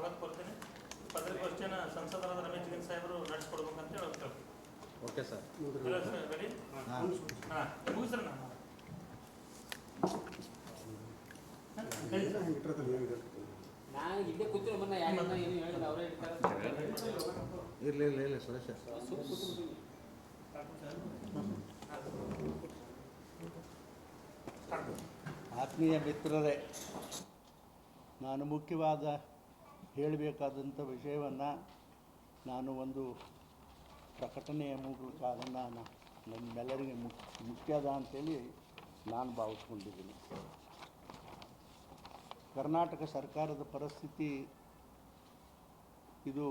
ಸ್ವಾಗತ ಕೊಡ್ತೇನೆ. ಪತ್ರಿಕಾಗೋಷ್ಠಿಯನ್ನು ಸಂಸದರಾದ ರಮೇಶ್ ಜಿಗನ್ ಸಾಹೇಬರು ನಡೆಸ್ಕೊಡ್ಬೇಕಂತ ಓಕೆ ಸರ್. ರೆಡಿ? ಹಾಂ. ಹಾಂ. ಮುಗಿಸ್ರಿ ನಾನು ನಾನು ಇಲ್ಲೇ ಕೂತಿರೋ ಮೊನ್ನೆ ಏನು ಅವರೇ ಇರಲಿ ಇಲ್ಲ ಇಲ್ಲ ಸುರೇಶ. ಆತ್ಮೀಯ ಮಿತ್ರರೇ ನಾನು ಮುಖ್ಯವಾದ ಹೇಳಬೇಕಾದಂಥ ವಿಷಯವನ್ನು ನಾನು ಒಂದು ಪ್ರಕಟಣೆಯ ಮೂಲಕ ಅದನ್ನು ನಮ್ಮೆಲ್ಲರಿಗೆ ಮುಖ್ಯ ಮುಖ್ಯದ ಅಂತೇಳಿ ನಾನು ಭಾವಿಸ್ಕೊಂಡಿದ್ದೀನಿ. ಕರ್ನಾಟಕ ಸರ್ಕಾರದ ಪರಿಸ್ಥಿತಿ ಇದು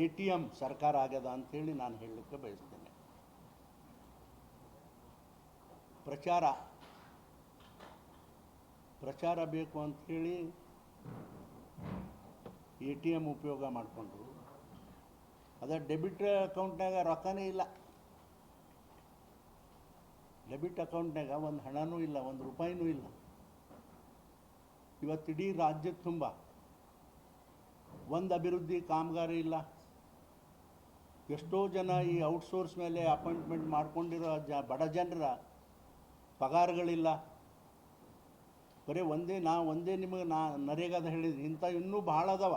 ಎ ಟಿ ಎಂ ಸರ್ಕಾರ ಆಗ್ಯದ ಅಂಥೇಳಿ ನಾನು ಹೇಳಲಿಕ್ಕೆ ಬಯಸ್ತೇನೆ. ಪ್ರಚಾರ ಪ್ರಚಾರ ಬೇಕು ಅಂಥೇಳಿ ಎ ಟಿ ಎಂ ಉಪಯೋಗ ಮಾಡಿಕೊಂಡ್ರು. ಅದ ಡೆಬಿಟ್ ಅಕೌಂಟ್ನಾಗ ರೊಕ್ಕನೇ ಇಲ್ಲ. ಡೆಬಿಟ್ ಅಕೌಂಟ್ನಾಗ ಒಂದು ಹಣನೂ ಇಲ್ಲ, ಒಂದು ರೂಪಾಯಿನೂ ಇಲ್ಲ. ಇವತ್ತಿಡೀ ಇಡೀ ರಾಜ್ಯದ ತುಂಬ. ಒಂದು ಅಭಿವೃದ್ಧಿ ಕಾಮಗಾರಿ ಇಲ್ಲ. ಎಷ್ಟೋ ಜನ ಈ ಔಟ್ಸೋರ್ಸ್ ಮೇಲೆ ಅಪಾಯಿಂಟ್ಮೆಂಟ್ ಮಾಡ್ಕೊಂಡಿರೋ ಜ ಬಡ ಜನರ ಪಗಾರಗಳಿಲ್ಲ. ಬರೀ ಒಂದೇ, ನಾ ಒಂದೇ ನಿಮಗೆ ನಾ ನರೇಗಾದ ಹೇಳಿದ್ರು ಇಂಥ ಇನ್ನೂ ಭಾಳ ಅದಾವ.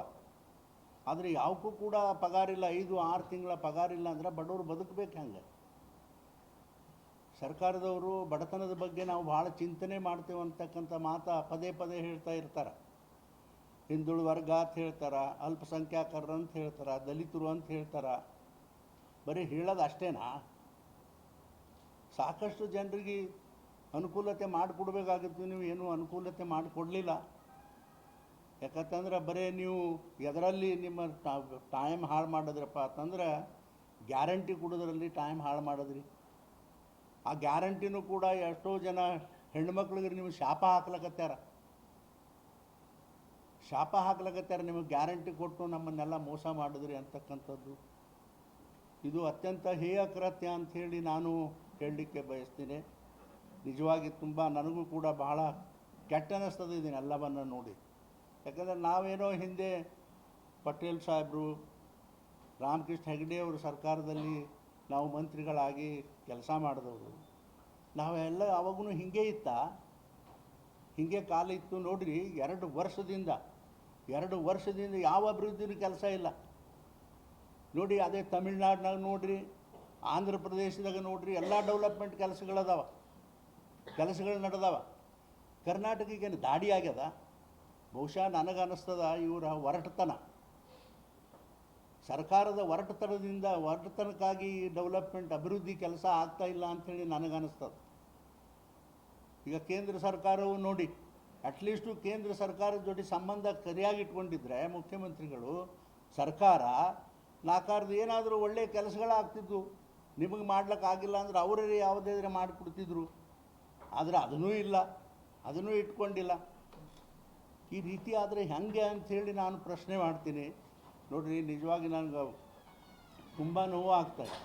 ಆದರೆ ಯಾವಕ್ಕೂ ಕೂಡ ಪಗಾರಿಲ್ಲ, ಐದು, ಆರು ತಿಂಗಳ ಪಗಾರಿಲ್ಲ ಅಂದ್ರೆ ಬಡವರು ಬದುಕಬೇಕು ಹೆಂಗೆ? ಸರ್ಕಾರದವರು ಬಡತನದ ಬಗ್ಗೆ ನಾವು ಭಾಳ ಚಿಂತನೆ ಮಾಡ್ತೇವೆ ಅಂತಕ್ಕಂಥ ಮಾತು ಪದೇ ಪದೇ ಹೇಳ್ತಾ ಇರ್ತಾರೆ. ಹಿಂದುಳು ವರ್ಗ ಅಂತ ಹೇಳ್ತಾರೆ ಅಲ್ಪಸಂಖ್ಯಾತರು ಅಂತ ಹೇಳ್ತಾರೆ, ದಲಿತರು ಅಂತ ಹೇಳ್ತಾರೆ. ಬರೀ ಹೇಳೋದು ಅಷ್ಟೇನಾ? ಸಾಕಷ್ಟು ಜನರಿಗೆ ಅನುಕೂಲತೆ ಮಾಡಿಕೊಡ್ಬೇಕಾಗಿತ್ತು. ನೀವು ಏನೂ ಅನುಕೂಲತೆ ಮಾಡಿಕೊಡ್ಲಿಲ್ಲ. ಯಾಕಂತಂದ್ರೆ ಬರೀ ನೀವು ಎದರಲ್ಲಿ ನಿಮ್ಮ ಟೈಮ್ ಹಾಳು ಮಾಡಿದ್ರಪ್ಪ ಅಂತಂದ್ರೆ ಗ್ಯಾರಂಟಿ ಕೊಡೋದ್ರಲ್ಲಿ ಟೈಮ್ ಹಾಳು ಮಾಡಿದ್ರಿ. ಆ ಗ್ಯಾರಂಟಿನೂ ಕೂಡ ಎಷ್ಟೋ ಜನ ಹೆಣ್ಮಕ್ಳಿಗೆ ನೀವು ಶಾಪ ಹಾಕ್ಲಕತ್ಯಾರ. ಶಾಪ ಹಾಕ್ಲಕತ್ಯಾರ, ನಿಮಗೆ ಗ್ಯಾರಂಟಿ ಕೊಟ್ಟು ನಮ್ಮನ್ನೆಲ್ಲ ಮೋಸ ಮಾಡಿದ್ರಿ ಅಂತಕ್ಕಂಥದ್ದು. ಇದು ಅತ್ಯಂತ ಹೇಯ ಕೃತ್ಯ ಅಂಥೇಳಿ ನಾನು ಹೇಳಲಿಕ್ಕೆ ಬಯಸ್ತೀನಿ. ನಿಜವಾಗಿ ತುಂಬ ನನಗೂ ಕೂಡ ಬಹಳ ಕೆಟ್ಟ ಅನ್ನಿಸ್ತದೆ ಇದನ್ನೆಲ್ಲವನ್ನು ನೋಡಿ. ಯಾಕಂದರೆ ನಾವೇನೋ ಹಿಂದೆ ಪಟೇಲ್ ಸಾಹೇಬರು, ರಾಮಕೃಷ್ಣ ಹೆಗಡೆ ಅವರು ಸರ್ಕಾರದಲ್ಲಿ ನಾವು ಮಂತ್ರಿಗಳಾಗಿ ಕೆಲಸ ಮಾಡಿದವರು. ನಾವೆಲ್ಲ ಅವಾಗೂ ಹಿಂಗೆ ಇತ್ತ? ಹಿಂಗೆ ಕಾಲ ಇತ್ತು ನೋಡಿರಿ, ಎರಡು ವರ್ಷದಿಂದ ಎರಡು ವರ್ಷದಿಂದ ಯಾವ ಅಭಿವೃದ್ಧಿನೂ ಕೆಲಸ ಇಲ್ಲ. ನೋಡಿ, ಅದೇ ತಮಿಳ್ನಾಡಿನಾಗ ನೋಡಿರಿ, ಆಂಧ್ರ ಪ್ರದೇಶದಾಗ ನೋಡಿರಿ, ಎಲ್ಲ ಡೆವಲಪ್ಮೆಂಟ್ ಕೆಲಸಗಳದಾವ. ಕೆಲಸಗಳು ನಡೆದವ. ಕರ್ನಾಟಕಕ್ಕೇನು ದಾಡಿ ಆಗ್ಯದ? ಬಹುಶಃ ನನಗೆ ಅನ್ನಿಸ್ತದ ಇವರ ಹೊರಟತನ ಸರ್ಕಾರದ ಒರಟತನದಿಂದ ಒರಟತನಕ್ಕಾಗಿ ಡೆವಲಪ್ಮೆಂಟ್ ಅಭಿವೃದ್ಧಿ ಕೆಲಸ ಆಗ್ತಾ ಇಲ್ಲ ಅಂಥೇಳಿ ನನಗನ್ನಿಸ್ತದೆ ಈಗ ಕೇಂದ್ರ ಸರ್ಕಾರವು ನೋಡಿ ಅಟ್ಲೀಸ್ಟು ಕೇಂದ್ರ ಸರ್ಕಾರದ ಜೊತೆ ಸಂಬಂಧ ಸರಿಯಾಗಿ ಇಟ್ಕೊಂಡಿದ್ರೆ ಮುಖ್ಯಮಂತ್ರಿಗಳು, ಸರ್ಕಾರ ನಾಕಾರದ ಏನಾದರೂ ಒಳ್ಳೆಯ ಕೆಲಸಗಳಾಗ್ತಿದ್ವು. ನಿಮಗೆ ಮಾಡ್ಲಿಕ್ಕಾಗಿಲ್ಲ ಅಂದ್ರೆ ಅವರೇ ಯಾವುದಾದ್ರೆ ಮಾಡಿಕೊಡ್ತಿದ್ರು. ಆದರೆ ಅದನ್ನೂ ಇಲ್ಲ, ಅದನ್ನೂ ಇಟ್ಕೊಂಡಿಲ್ಲ. ಈ ರೀತಿ ಆದರೆ ಹೆಂಗೆ ಅಂಥೇಳಿ ನಾನು ಪ್ರಶ್ನೆ ಮಾಡ್ತೀನಿ. ನೋಡ್ರಿ, ನಿಜವಾಗಿ ನನಗೆ ತುಂಬ ನೋವು ಆಗ್ತದೆ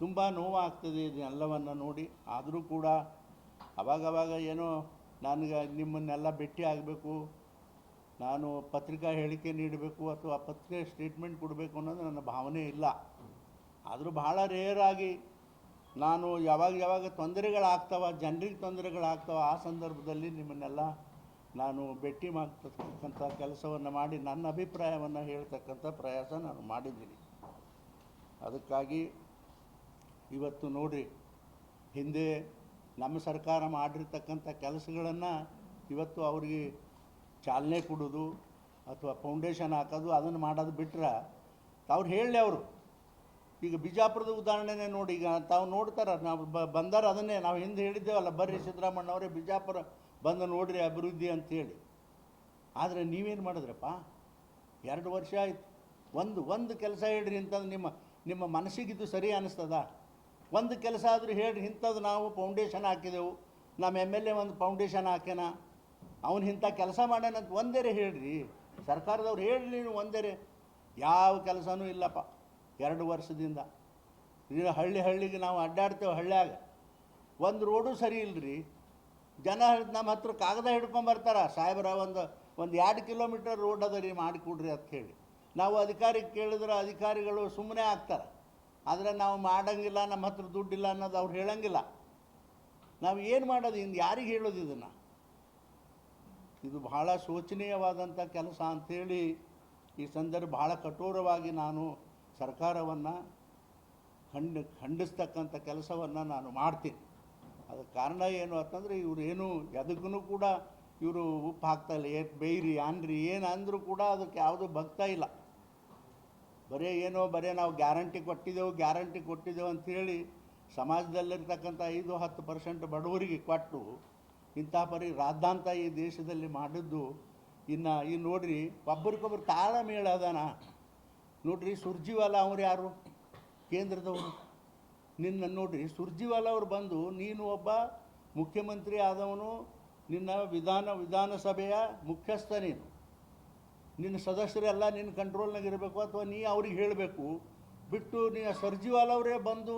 ತುಂಬ ನೋವು ಆಗ್ತದೆ ಇದನ್ನೆಲ್ಲವನ್ನು ನೋಡಿ. ಆದರೂ ಕೂಡ ಅವಾಗವಾಗ ಏನೋ ನನಗೆ ನಿಮ್ಮನ್ನೆಲ್ಲ ಭೇಟಿ ಆಗಬೇಕು, ನಾನು ಪತ್ರಿಕಾ ಹೇಳಿಕೆ ನೀಡಬೇಕು ಅಥವಾ ಪತ್ರಿಕೆ ಸ್ಟೇಟ್ಮೆಂಟ್ ಕೊಡಬೇಕು ಅನ್ನೋದು ನನ್ನ ಭಾವನೆ ಇಲ್ಲ. ಆದರೂ ಬಹಳ ರೇರಾಗಿ ನಾನು ಯಾವಾಗ ಯಾವಾಗ ತೊಂದರೆಗಳಾಗ್ತಾವ, ಜನರಿಗೆ ತೊಂದರೆಗಳಾಗ್ತಾವ, ಆ ಸಂದರ್ಭದಲ್ಲಿ ನಿಮ್ಮನ್ನೆಲ್ಲ ನಾನು ಭೇಟಿ ಮಾಡ್ತಕ್ಕಂಥ ಕೆಲಸವನ್ನು ಮಾಡಿ ನನ್ನ ಅಭಿಪ್ರಾಯವನ್ನು ಹೇಳ್ತಕ್ಕಂಥ ಪ್ರಯಾಸ ನಾನು ಮಾಡಿದ್ದೀನಿ. ಅದಕ್ಕಾಗಿ ಇವತ್ತು ನೋಡಿರಿ ಹಿಂದೆ ನಮ್ಮ ಸರ್ಕಾರ ಮಾಡಿರ್ತಕ್ಕಂಥ ಕೆಲಸಗಳನ್ನು ಇವತ್ತು ಅವ್ರಿಗೆ ಚಾಲನೆ ಕೊಡೋದು ಅಥವಾ ಫೌಂಡೇಶನ್ ಹಾಕೋದು ಅದನ್ನು ಮಾಡೋದು ಬಿಟ್ರೆ, ಅವ್ರು ಹೇಳಲಿ ಅವರು. ಈಗ ಬಿಜಾಪುರದ ಉದಾಹರಣೆನೇ ನೋಡಿ, ಈಗ ತಾವು ನೋಡ್ತಾರ, ನಾವು ಬ ಬಂದಾರ ಅದನ್ನೇ, ನಾವು ಹಿಂದೆ ಹೇಳಿದ್ದೇವಲ್ಲ, ಬರ್ರಿ ಸಿದ್ದರಾಮಣ್ಣವರೇ ಬಿಜಾಪುರ ಬಂದು ನೋಡ್ರಿ ಅಭಿವೃದ್ಧಿ ಅಂಥೇಳಿ ಆದರೆ ನೀವೇನು ಮಾಡಿದ್ರಪ್ಪ? ಎರಡು ವರ್ಷ ಆಯ್ತು. ಒಂದು ಒಂದು ಕೆಲಸ ಹೇಳ್ರಿ ಅಂತಂದು ನಿಮ್ಮ ನಿಮ್ಮ ಮನಸ್ಸಿಗಿದ್ದು ಸರಿ ಅನ್ನಿಸ್ತದ ಒಂದು ಕೆಲಸ ಆದರೂ ಹೇಳ್ರಿ, ಇಂಥದ್ದು ನಾವು ಫೌಂಡೇಶನ್ ಹಾಕಿದೆವು. ನಮ್ಮ ಎಂ ಎಲ್ ಎ ಒಂದು ಫೌಂಡೇಶನ್ ಹಾಕ್ಯಾನ. ಅವನು ಇಂಥ ಕೆಲಸ ಮಾಡ್ಯಾನಂತ ಒಂದೇರೆ ಹೇಳ್ರಿ. ಸರ್ಕಾರದವ್ರು ಹೇಳ್ರಿ ನೀವು ಒಂದೇರೆ. ಯಾವ ಕೆಲಸನೂ ಇಲ್ಲಪ್ಪ. ಎರಡು ವರ್ಷದಿಂದ. ಇಲ್ಲಿ ಹಳ್ಳಿ ಹಳ್ಳಿಗೆ ನಾವು ಅಡ್ಡಾಡ್ತೇವೆ ಹಳ್ಳ್ಯಾಗ. ಒಂದು ರೋಡು ಸರಿ ಇಲ್ಲರಿ ಜನ ನಮ್ಮ ಹತ್ರ ಕಾಗದ ಹಿಡ್ಕೊಂಬರ್ತಾರ ಸಾಹೇಬ್ರ, ಒಂದು ಒಂದು ಎರಡು ಕಿಲೋಮೀಟರ್ ರೋಡ್ ಅದ ರೀ ಮಾಡಿಕೊಡ್ರಿ ಅಂತ ಹೇಳಿ. ನಾವು ಅಧಿಕಾರಿಗೆ ಕೇಳಿದ್ರೆ ಅಧಿಕಾರಿಗಳು ಸುಮ್ಮನೆ ಆಗ್ತಾರೆ. ಆದರೆ ನಾವು ಮಾಡಂಗಿಲ್ಲ, ನಮ್ಮ ಹತ್ರ ದುಡ್ಡಿಲ್ಲ ಅನ್ನೋದು ಅವ್ರು ಹೇಳಂಗಿಲ್ಲ. ನಾವು ಏನು ಮಾಡೋದು? ಇನ್ನು ಯಾರಿಗೆ ಹೇಳೋದು ಇದನ್ನು? ಇದು ಬಹಳ ಶೋಚನೀಯವಾದಂಥ ಕೆಲಸ ಅಂಥೇಳಿ ಈ ಸಂದರ್ಭ ಬಹಳ ಕಠೋರವಾಗಿ ನಾನು ಸರ್ಕಾರವನ್ನು ಖಂಡ, ಖಂಡಿಸ್ತಕ್ಕಂಥ ಕೆಲಸವನ್ನು ನಾನು ಮಾಡ್ತೀನಿ. ಅದಕ್ಕೆ ಕಾರಣ ಏನು ಅಂತಂದರೆ ಇವರು ಏನು ಎದಕ್ಕೂ ಕೂಡ ಇವರು ಉಪ್ಪು ಹಾಕ್ತಾಯಿಲ್ಲ ಏ, ಬೇಯ್ರಿ ಅನ್ರಿ ಏನು ಅಂದರೂ ಕೂಡ ಅದಕ್ಕೆ ಯಾವುದೂ ಬಗ್ತಾ ಇಲ್ಲ. ಬರೀ ಏನೋ, ಬರೀ ನಾವು ಗ್ಯಾರಂಟಿ ಕೊಟ್ಟಿದ್ದೆವು ಗ್ಯಾರಂಟಿ ಕೊಟ್ಟಿದ್ದೆವು ಅಂಥೇಳಿ ಸಮಾಜದಲ್ಲಿರ್ತಕ್ಕಂಥ ಐದು, ಹತ್ತು ಪರ್ಸೆಂಟ್ ಬಡವರಿಗೆ ಕೊಟ್ಟು ಇಂಥ ಪರಿ ರಾದ್ದಾಂತ ಈ ದೇಶದಲ್ಲಿ ಮಾಡಿದ್ದು ಇನ್ನು ಈ ನೋಡ್ರಿ ಒಬ್ಬರಿಗೊಬ್ಬರು ತಾಳಮೇಳ ಅದಾನ. ನೋಡ್ರಿ ಸುರ್ಜಿವಾಲ ಅವ್ರು ಯಾರು? ಕೇಂದ್ರದವರು. ನಿನ್ನ ನೋಡ್ರಿ ಸುರ್ಜಿವಾಲ ಅವ್ರು ಬಂದು ನೀನು ಒಬ್ಬ ಮುಖ್ಯಮಂತ್ರಿ ಆದವನು, ನಿನ್ನ ವಿಧಾನ ವಿಧಾನಸಭೆಯ ಮುಖ್ಯಸ್ಥ ನೀನು. ನಿನ್ನ ಸದಸ್ಯರೆಲ್ಲ ನಿನ್ನ ಕಂಟ್ರೋಲ್ನಾಗ ಇರಬೇಕು ಅಥವಾ ನೀ ಅವ್ರಿಗೆ ಹೇಳಬೇಕು. ಬಿಟ್ಟು ನೀ ಸರ್ಜಿವಾಲ ಅವರೇ ಬಂದು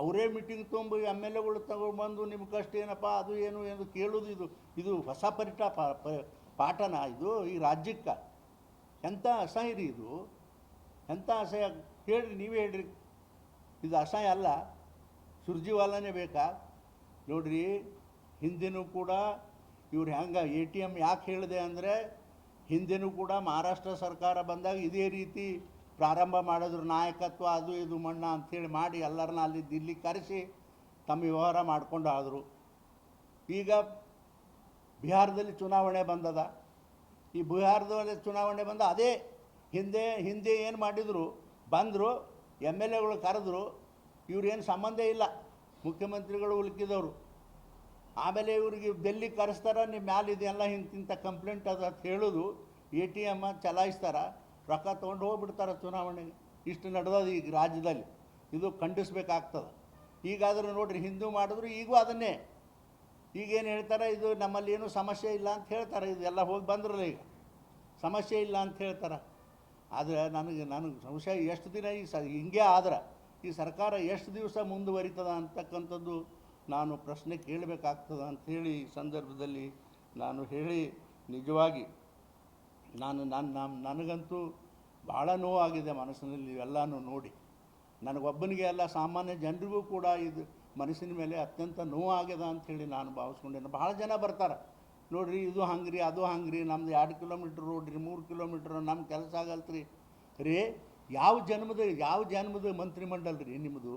ಅವರೇ ಮೀಟಿಂಗ್ ತೊಗೊಂಡು ಎಂ ಎಲ್ ಎಗಳು ತಗೊಂಡ್ಬಂದು ನಿಮ್ಮ ಕಷ್ಟ ಏನಪ್ಪ, ಅದು ಏನು ಎಂದು ಕೇಳೋದು ಇದು. ಇದು ಹೊಸ ಪರಿಟ ಪಾಠನ ಇದು ಈ ರಾಜ್ಯಕ್ಕೆ? ಎಂಥ ಅಸಹ್ಯ ರೀ ಇದು. ಎಂಥ ಅಸಹ್ಯ ಹೇಳ್ರಿ, ನೀವೇ ಹೇಳ್ರಿ. ಇದು ಅಸಹ್ಯ ಅಲ್ಲ ಸುರ್ಜಿವಾಲನೇ ಬೇಕಾ? ನೋಡ್ರಿ, ಹಿಂದಿನೂ ಕೂಡ ಇವ್ರು ಹೆಂಗೆ ಎ ಟಿ ಎಂ ಯಾಕೆ ಹೇಳಿದೆ ಅಂದರೆ, ಹಿಂದಿನೂ ಕೂಡ ಮಹಾರಾಷ್ಟ್ರ ಸರ್ಕಾರ ಬಂದಾಗ ಇದೇ ರೀತಿ ಪ್ರಾರಂಭ ಮಾಡಿದ್ರು, ನಾಯಕತ್ವ ಅದು ಇದು ಮಣ್ಣ ಅಂಥೇಳಿ ಮಾಡಿ ಎಲ್ಲರನ್ನ ಅಲ್ಲಿ ದಿಲ್ಲಿ ಕರೆಸಿ ತಮ್ಮ ವ್ಯವಹಾರ ಮಾಡ್ಕೊಂಡು ಆದರು. ಈಗ ಬಿಹಾರದಲ್ಲಿ ಚುನಾವಣೆ ಬಂದದ. ಈ ಬಿಹಾರದಲ್ಲಿ ಚುನಾವಣೆ ಬಂದ, ಅದೇ ಹಿಂದೆ ಹಿಂದೆ ಏನು ಮಾಡಿದರು, ಬಂದರು, ಎಂ ಎಲ್ ಎಗಳು ಕರೆದ್ರು, ಇವ್ರೇನು ಸಂಬಂಧ ಇಲ್ಲ. ಮುಖ್ಯಮಂತ್ರಿಗಳು ಉಲ್ಕಿದವರು. ಆಮೇಲೆ ಇವ್ರಿಗೆ ಡೆಲ್ಲಿ ಕರೆಸ್ತಾರ ನಿಮ್ಮ ಮ್ಯಾಲೆ ಇದೆಲ್ಲ ಇಂತಿಂಥ ಕಂಪ್ಲೇಂಟ್ ಅದ ಅಂತ ಹೇಳೋದು, ಎ ಟಿ ಎಂ ಚಲಾಯಿಸ್ತಾರ, ರೊಕ್ಕ ತೊಗೊಂಡು ಹೋಗ್ಬಿಡ್ತಾರೆ ಚುನಾವಣೆಗೆ ಇಷ್ಟು ನಡೆದೋದು ಈಗ ರಾಜ್ಯದಲ್ಲಿ. ಇದು ಖಂಡಿಸ್ಬೇಕಾಗ್ತದೆ. ಈಗಾದರೂ ನೋಡಿರಿ, ಹಿಂದೂ ಮಾಡಿದ್ರು, ಈಗೂ ಅದನ್ನೇ. ಈಗೇನು ಹೇಳ್ತಾರೆ, ಇದು ನಮ್ಮಲ್ಲಿ ಏನೂ ಸಮಸ್ಯೆ ಇಲ್ಲ ಅಂತ ಹೇಳ್ತಾರೆ ಇದು ಎಲ್ಲ ಹೋಗಿ ಬಂದ್ರಲ್ಲ ಈಗ. ಸಮಸ್ಯೆ ಇಲ್ಲ ಅಂತ ಹೇಳ್ತಾರೆ. ಆದರೆ ನನಗೆ ನನಗೆ ಸಂಶಯ ಎಷ್ಟು ದಿನ ಈ ಸ, ಹಿಂಗೆ ಆದ್ರೆ, ಈ ಸರ್ಕಾರ ಎಷ್ಟು ದಿವಸ ಮುಂದುವರಿತದ ಅಂತಕ್ಕಂಥದ್ದು ನಾನು ಪ್ರಶ್ನೆ ಕೇಳಬೇಕಾಗ್ತದ ಅಂಥೇಳಿ ಈ ಸಂದರ್ಭದಲ್ಲಿ ನಾನು ಹೇಳಿ ನಿಜವಾಗಿ ನಾನು ನಾನು ನಮ್ಮ ನನಗಂತೂ ಭಾಳ ನೋವಾಗಿದೆ ಮನಸ್ಸಿನಲ್ಲಿ ಇವೆಲ್ಲನೂ ನೋಡಿ. ನನಗೊಬ್ಬನಿಗೆ ಅಲ್ಲ, ಸಾಮಾನ್ಯ ಜನರಿಗೂ ಕೂಡ ಇದು ಮನಸ್ಸಿನ ಮೇಲೆ ಅತ್ಯಂತ ನೋವಾಗ್ಯದ ಅಂಥೇಳಿ ನಾನು ಭಾವಿಸ್ಕೊಂಡೇನೆ. ಭಾಳ ಜನ ಬರ್ತಾರೆ. ನೋಡ್ರಿ, ಇದು ಹಂಗ್ರಿ, ಅದು ಹಂಗ್ರಿ, ನಮ್ದು ಎರಡು ಕಿಲೋಮೀಟ್ರ್ ರೋಡ್ ರೀ, ಮೂರು ಕಿಲೋಮೀಟ್ರ್ ನಮ್ಮ ಕೆಲಸ ಆಗಲ್ತ್ರಿ. ರೀ, ಯಾವ ಜನ್ಮದ ಯಾವ ಜನ್ಮದ ಮಂತ್ರಿಮಂಡಲ ರೀ ನಿಮ್ಮದು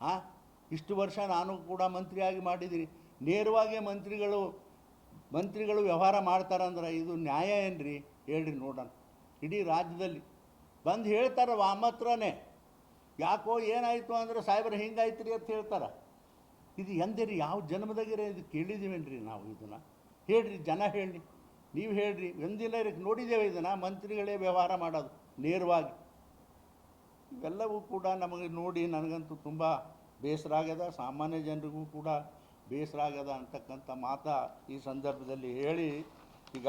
ಹಾಂ ಇಷ್ಟು ವರ್ಷ ನಾನು ಕೂಡ ಮಂತ್ರಿಯಾಗಿ ಮಾಡಿದಿರಿ. ನೇರವಾಗಿ ಮಂತ್ರಿಗಳು ಮಂತ್ರಿಗಳು ವ್ಯವಹಾರ ಮಾಡ್ತಾರಂದ್ರೆ ಇದು ನ್ಯಾಯ ಏನ್ರಿ? ಹೇಳ್ರಿ ನೋಡೋಣ. ಇಡೀ ರಾಜ್ಯದಲ್ಲಿ. ಬಂದು ಹೇಳ್ತಾರೆ ವಾಮತ್ರನೇ. ಯಾಕೋ ಏನಾಯಿತು ಅಂದ್ರೆ ಸಾಹೇಬ್ರು ಹಿಂಗಾಯ್ತು ರೀ ಅಂತ ಹೇಳ್ತಾರೆ. ಇದು ಎಂದಿರಿ, ಯಾವ ಜನ್ಮದಾಗಿರ ಇದು ಕೇಳಿದ್ದೀವೇನ್ರಿ ನಾವು ಇದನ್ನು? ಹೇಳ್ರಿ, ಜನ ಹೇಳಿ ನೀವು ಹೇಳ್ರಿ, ಒಂದಿಲ್ಲ ಇದಕ್ಕೆ ನೋಡಿದ್ದೇವೆ ಇದನ್ನು, ಮಂತ್ರಿಗಳೇ ವ್ಯವಹಾರ ಮಾಡೋದು, ನೇರವಾಗಿ. ಇವೆಲ್ಲವೂ ಕೂಡ ನಮಗೆ ನೋಡಿ ನನಗಂತೂ ತುಂಬ ಬೇಸರ ಆಗ್ಯದ, ಸಾಮಾನ್ಯ ಜನರಿಗೂ ಕೂಡ ಬೇಸರ ಆಗ್ಯದ ಅಂತಕ್ಕಂಥ ಮಾತ ಈ ಸಂದರ್ಭದಲ್ಲಿ ಹೇಳಿ, ಈಗ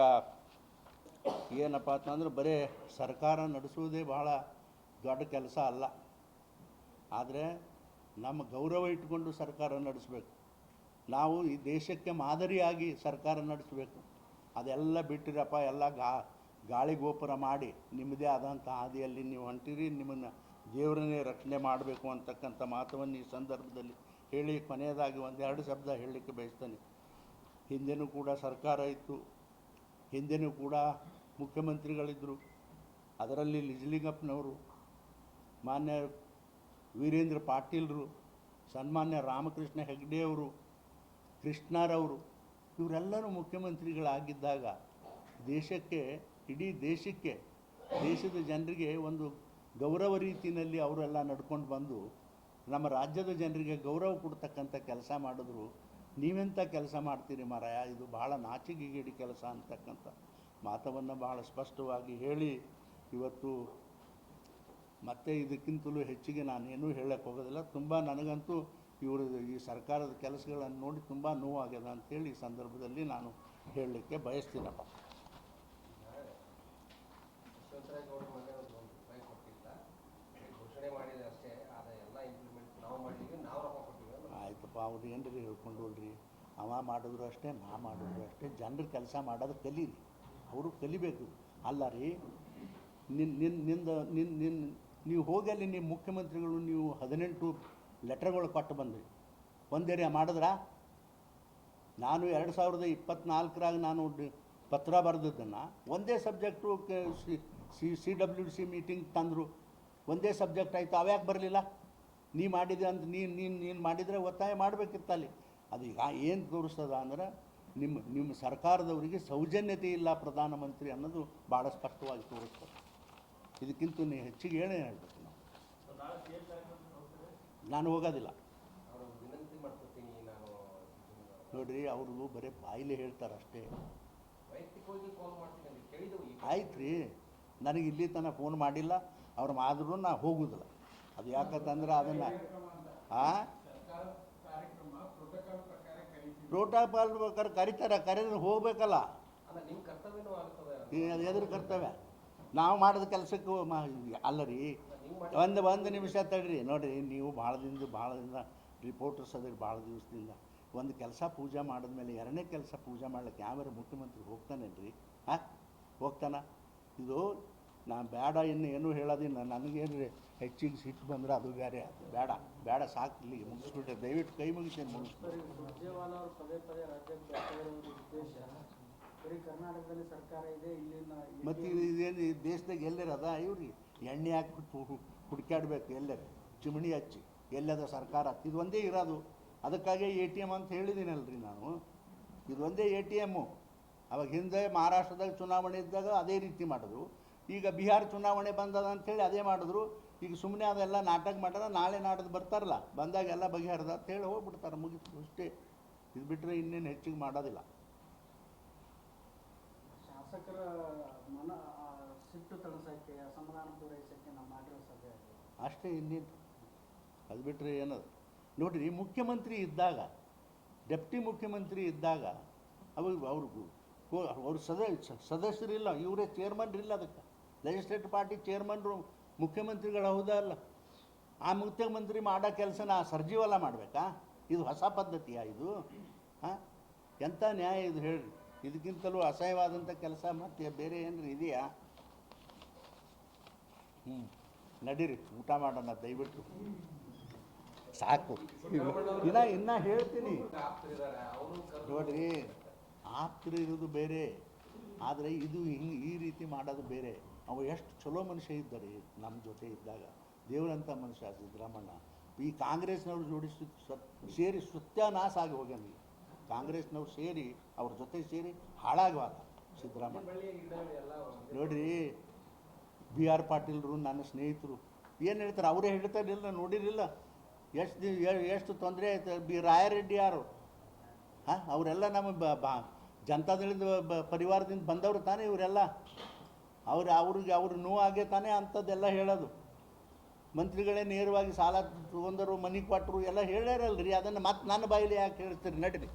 ಏನಪ್ಪ ಅಂತಂದ್ರೆ ಬರೀ ಸರ್ಕಾರ ನಡೆಸುವುದೇ ಬಹಳ ದೊಡ್ಡ ಕೆಲಸ ಅಲ್ಲ. ಆದರೆ ನಮ್ಮ ಗೌರವ ಇಟ್ಕೊಂಡು ಸರ್ಕಾರ ನಡೆಸಬೇಕು. ನಾವು ಈ ದೇಶಕ್ಕೆ ಮಾದರಿಯಾಗಿ ಸರ್ಕಾರ ನಡೆಸಬೇಕು. ಅದೆಲ್ಲ ಬಿಟ್ಟಿರಪ್ಪ, ಎಲ್ಲ ಗಾ, ಗಾಳಿ ಗೋಪುರ ಮಾಡಿ ನಿಮ್ಮದೇ ಆದಂಥ ಹಾದಿಯಲ್ಲಿ ನೀವು ಹೊಂಟಿರಿ, ನಿಮ್ಮನ್ನು ದೇವರನ್ನೇ ರಕ್ಷಣೆ ಮಾಡಬೇಕು ಅಂತಕ್ಕಂಥ ಮಾತವನ್ನು ಈ ಸಂದರ್ಭದಲ್ಲಿ ಹೇಳಿ ಕೊನೆಯದಾಗಿ ಒಂದೆರಡು ಶಬ್ದ ಹೇಳಲಿಕ್ಕೆ ಬಯಸ್ತೇನೆ. ಹಿಂದೆನೂ ಕೂಡ ಸರ್ಕಾರ ಇತ್ತು, ಹಿಂದೆನೂ ಕೂಡ ಮುಖ್ಯಮಂತ್ರಿಗಳಿದ್ದರು ಅದರಲ್ಲಿ ನಿಜಲಿಂಗಪ್ಪನವರು ಮಾನ್ಯ ವೀರೇಂದ್ರ ಪಾಟೀಲ್ರು, ಸನ್ಮಾನ್ಯ ರಾಮಕೃಷ್ಣ ಹೆಗ್ಡೆಯವರು ಕೃಷ್ಣರವರು ಇವರೆಲ್ಲರೂ ಮುಖ್ಯಮಂತ್ರಿಗಳಾಗಿದ್ದಾಗ ದೇಶಕ್ಕೆ, ಇಡೀ ದೇಶಕ್ಕೆ, ದೇಶದ ಜನರಿಗೆ ಒಂದು ಗೌರವ ರೀತಿಯಲ್ಲಿ ಅವರೆಲ್ಲ ನಡ್ಕೊಂಡು ಬಂದು ನಮ್ಮ ರಾಜ್ಯದ ಜನರಿಗೆ ಗೌರವ ಕೊಡ್ತಕ್ಕಂಥ ಕೆಲಸ ಮಾಡಿದ್ರು. ನೀವೆಂಥ ಕೆಲಸ ಮಾಡ್ತೀರಿ ಮಾರಾಯ? ಇದು ಭಾಳ ನಾಚಿಕೆಗೇಡಿ ಕೆಲಸ ಅಂತಕ್ಕಂಥ ಮಾತವನ್ನು ಭಾಳ ಸ್ಪಷ್ಟವಾಗಿ ಹೇಳಿ ಇವತ್ತು ಮತ್ತೆ ಇದಕ್ಕಿಂತಲೂ ಹೆಚ್ಚಿಗೆ ನಾನೇನೂ ಹೇಳಕ್ಕೆ ಹೋಗೋದಿಲ್ಲ. ತುಂಬ ನನಗಂತೂ ಇವರು ಈ ಸರ್ಕಾರದ ಕೆಲಸಗಳನ್ನು ನೋಡಿ ತುಂಬ ನೋವಾಗ್ಯದ ಅಂತೇಳಿ ಈ ಸಂದರ್ಭದಲ್ಲಿ ನಾನು ಹೇಳಲಿಕ್ಕೆ ಬಯಸ್ತೀನಪ್ಪ. ಆಯ್ತಪ್ಪ ಅವ್ರು ಏನ್ರಿ ಹೇಳ್ಕೊಂಡು ಹೋಗ್ರಿ ಅವ ಮಾಡಿದ್ರು ಅಷ್ಟೇ ನಾ ಮಾಡಿದ್ರು ಅಷ್ಟೇ ಜನರು ಕೆಲಸ ಮಾಡೋದು ಕಲೀರಿ. ಅವರು ಕಲಿಬೇಕು. ಅಲ್ಲ ರೀ ನಿನ್ನ ನಿನ್ನ ನಿಂದ ನಿನ್ನ ನಿನ್ನ ನೀವು ಹೋಗಿ ಅಲ್ಲಿ ನಿಮ್ಮ ಮುಖ್ಯಮಂತ್ರಿಗಳು ನೀವು ಹದಿನೆಂಟು ಲೆಟರ್ಗಳು ಕೊಟ್ಟು ಬಂದ್ವಿ. ಒಂದೇರಿ ಮಾಡಿದ್ರಾ ನಾನು ಎರಡು ಸಾವಿರದ ಇಪ್ಪತ್ನಾಲ್ಕರಾಗ ನಾನು ಪತ್ರ ಬರೆದಿದ್ದನ್ನು ಒಂದೇ subject C C W C meeting ತಂದರು. ಒಂದೇ ಸಬ್ಜೆಕ್ಟ್ ಆಯಿತು ಅವ್ಯಾಕೆ ಬರಲಿಲ್ಲ? ನೀ ಮಾಡಿದೆ ಅಂತ ನೀನು ನೀನು ನೀನು ಮಾಡಿದರೆ ಒತ್ತಾಯ ಮಾಡಬೇಕಿತ್ತು ಅಲ್ಲಿ ಅದು ಈಗ ಏನು ತೋರಿಸ್ತದ ಅಂದ್ರೆ ನಿಮ್ಮ ನಿಮ್ಮ ಸರ್ಕಾರದವರಿಗೆ ಸೌಜನ್ಯತೆ ಇಲ್ಲ ಪ್ರಧಾನಮಂತ್ರಿ ಅನ್ನೋದು ಭಾಳ ಸ್ಪಷ್ಟವಾಗಿ ತೋರಿಸ್ತದೆ. ಇದಕ್ಕಿಂತ ಹೆಚ್ಚಿಗೆ ಏನೇ ಹೇಳಬೇಕು ನಾವು? ನಾನು ಹೋಗೋದಿಲ್ಲ. ನೋಡಿರಿ ವಿನಂತಿ ಮಾಡ್ಕೊತೀನಿ ನಾನು ನೋಡ್ರಿ ಅವರು ಬರೀ ಬಾಯಿಲೆ ಹೇಳ್ತಾರೆ ಅಷ್ಟೇ. ಆಯ್ತು ರೀ ನನಗೆ ಇಲ್ಲಿ ತನಕ ಫೋನ್ ಮಾಡಿಲ್ಲ ಅವ್ರು ಮಾಡಿದ್ರು ನಾ ಹೋಗುದಿಲ್ಲ. ಅದು ಯಾಕಂತಂದ್ರೆ ಅದನ್ನು ಆ? ಪ್ರೋಟೋಕಾಲ್ ಪ್ರಕಾರ ಕರಿತಾರೆ ಕರೆದ್ರೆ ಹೋಗ್ಬೇಕಲ್ಲ. ಎದುರು ಕರ್ತವ್ಯ. ನಾವು ಮಾಡಿದ ಕೆಲಸಕ್ಕೂ ಅಲ್ಲ ರೀ ಒಂದು ಒಂದು ನಿಮಿಷ ತಡ್ರಿ. ನೋಡಿರಿ ನೀವು ಭಾಳ ದಿನದ ಭಾಳ ದಿನ ರಿಪೋರ್ಟರ್ಸ್ ಅದ್ರಿ ಭಾಳ ದಿವಸದಿಂದ. ಒಂದು ಕೆಲಸ ಪೂಜೆ ಮಾಡಿದ್ಮೇಲೆ ಎರಡನೇ ಕೆಲಸ ಪೂಜೆ ಮಾಡ್ಲಿಕ್ಕೆ ಯಾವ್ಯಾರು ಮುಖ್ಯಮಂತ್ರಿ ಹೋಗ್ತಾನೇನ್ರಿ? ಹಾಂ? ಹೋಗ್ತಾನ? ಇದು ನಾ ಬೇಡ ಇನ್ನು ಏನೂ ಹೇಳೋದಿಲ್ಲ. ನನಗೇನು ಹೆಚ್ಚಿಗೆ ಸಿಟ್ಟು ಬಂದ್ರೆ ಅದು ಬೇರೆ. ಅದು ಬೇಡ ಬೇಡ ಸಾಕು ಇಲ್ಲಿಗೆ ಮುಗಿಸ್ಬಿಟ್ಟೆ ದಯವಿಟ್ಟು ಕೈ ಮುಗಿಸಿ ಮುಗಿಸ್ಬಿಟ್ಟು ಮತ್ತೆ ಇದೇನು ದೇಶದಾಗ ಎಲ್ಲರ ಅದ ಇವ್ರಿಗೆ ಎಣ್ಣೆ ಹಾಕ್ಬಿಟ್ಟು ಹುಡ್ಕ್ಯಾಡ್ಬೇಕು ಎಲ್ಲರ ಚಿಮಣಿ ಹಚ್ಚಿ ಎಲ್ಲದ ಸರ್ಕಾರ ಇದು ಒಂದೇ ಇರೋದು. ಅದಕ್ಕಾಗಿ ಎ ಟಿ ಎಂ ಅಂತ ಹೇಳಿದ್ದೀನಲ್ರಿ ನಾನು. ಇದು ಒಂದೇ ಎ ಟಿ ಎಮ್ಮು ಅವಾಗ ಹಿಂದೆ ಮಹಾರಾಷ್ಟ್ರದಾಗ ಚುನಾವಣೆ ಇದ್ದಾಗ ಅದೇ ರೀತಿ ಮಾಡಿದ್ರು. ಈಗ ಬಿಹಾರ ಚುನಾವಣೆ ಬಂದದ ಅಂಥೇಳಿ ಅದೇ ಮಾಡಿದ್ರು. ಈಗ ಸುಮ್ಮನೆ ಅದೆಲ್ಲ ನಾಟಕ ಮಾಡ್ಯಾರ, ನಾಳೆ ನಾಡ್ದು ಬರ್ತಾರಲ್ಲ, ಬಂದಾಗ ಎಲ್ಲ ಬಗೆಹರ್ದ ಅಂತೇಳಿ ಹೋಗ್ಬಿಡ್ತಾರೆ, ಮುಗಿತು ಅಷ್ಟೇ. ಇದು ಬಿಟ್ಟರೆ ಇನ್ನೇನು ಹೆಚ್ಚಿಗೆ ಮಾಡೋದಿಲ್ಲ. ಶಾಸಕರ ಮನ ಸಿಟ್ಟು ತಣಿಸೋಕ್ಕೆ ಪೂರೈಸೋಕ್ಕೆ ನಾವು ಮಾಡಿರೋ ಸಭೆ ಅಷ್ಟೇ ಇನ್ನೇನು ಅದು ಬಿಟ್ಟರೆ ಏನದು? ನೋಡಿರಿ ಮುಖ್ಯಮಂತ್ರಿ ಇದ್ದಾಗ, ಡೆಪ್ಟಿ ಮುಖ್ಯಮಂತ್ರಿ ಇದ್ದಾಗ, ಅವರು ಅವ್ರಿಗೂ ಅವ್ರ ಸದ, ಸದಸ್ಯರಿಲ್ಲ, ಇವರೇ ಚೇರ್ಮನ್ ಇಲ್ಲ ಅದಕ್ಕೆ. ಲೆಜಿಸ್ಲೇಟಿವ್ ಪಾರ್ಟಿ ಚೇರ್ಮನ್ರು ಮುಖ್ಯಮಂತ್ರಿಗಳು ಹೌದಾ ಅಲ್ಲ ಆ ಮುಖ್ಯಮಂತ್ರಿ ಮಾಡೋ ಕೆಲಸನ ಸರ್ಜೀವಲ್ಲ ಮಾಡಬೇಕಾ? ಇದು ಹೊಸ ಪದ್ಧತಿಯಾ ಇದು? ಹಾಂ? ಎಂಥ ನ್ಯಾಯ ಇದು ಹೇಳ್ರಿ. ಇದಕ್ಕಿಂತಲೂ ಅಸಹ್ಯವಾದಂಥ ಕೆಲಸ ಮತ್ತೆ ಬೇರೆ ಏನ್ರಿ ಇದೆಯಾ? ಹ್ಞೂ ನಡೀರಿ, ಊಟ ಮಾಡೋಣ, ದಯವಿಟ್ಟು. ಸಾಕು. ಇಲ್ಲ ಇನ್ನ ಹೇಳ್ತೀನಿ. ನೋಡ್ರಿ, ಆಪ್ತರು ಇರೋದು ಬೇರೆ. ಆದರೆ ಇದು ಹಿಂಗೆ ಈ ರೀತಿ ಮಾಡೋದು ಬೇರೆ. ಅವ ಎಷ್ಟು ಚಲೋ ಮನುಷ್ಯ ಇದ್ದಾರೆ ನಮ್ಮ ಜೊತೆ ಇದ್ದಾಗ. ದೇವರಂಥ ಮನುಷ್ಯ ಸಿದ್ದರಾಮಣ್ಣ ಈ ಕಾಂಗ್ರೆಸ್ನವ್ರು ಜೋಡಿ ಸೇರಿ ಸತ್ಯಾನಾಶ ಆಗಿ ಹೋಗ್ಯಾನ. ಕಾಂಗ್ರೆಸ್ನವ್ರು ಸೇರಿ, ಅವ್ರ ಜೊತೆ ಸೇರಿ ಹಾಳಾಗವಾಗ ಸಿದ್ದರಾಮಣ್ಣ ನೋಡ್ರಿ ಬಿ ಆರ್ ಪಾಟೀಲ್ರು, ನನ್ನ ಸ್ನೇಹಿತರು. ಏನು ಹೇಳ್ತಾರೆ? ಅವರೇ ಹೇಳ್ತಾರಿಲ್ಲ, ನೋಡಿರಲಿಲ್ಲ. ಎಷ್ಟು ಎಷ್ಟು ತೊಂದರೆ ಆಯ್ತು? ಬಿ ರಾಯರೆಡ್ಡಿ ಯಾರು? ಹಾಂ? ಅವರೆಲ್ಲ ನಮ್ಮ ಬ, ಬಾ, ಜನತಾದಳದ ಪರಿವಾರದಿಂದ ಬಂದವರು ತಾನೇ ಇವರೆಲ್ಲ. ಅವ್ರು, ಅವ್ರಿಗೆ ಅವ್ರ ನೋವಾಗೆ ತಾನೇ ಅಂಥದ್ದೆಲ್ಲ ಹೇಳೋದು. ಮಂತ್ರಿಗಳೇ ನೇರವಾಗಿ ಸಾಲ ತೊಗೊಂಡರು, ಮನೆ ಕೊಟ್ಟರು ಎಲ್ಲ ಹೇಳ್ಯಾರಲ್ರಿ. ಅದನ್ನು ಮತ್ತೆ ನನ್ನ ಬಾಯಲ್ಲಿ ಯಾಕೆ ಹೇಳ್ತೀರಿ ನಡ್ರಿ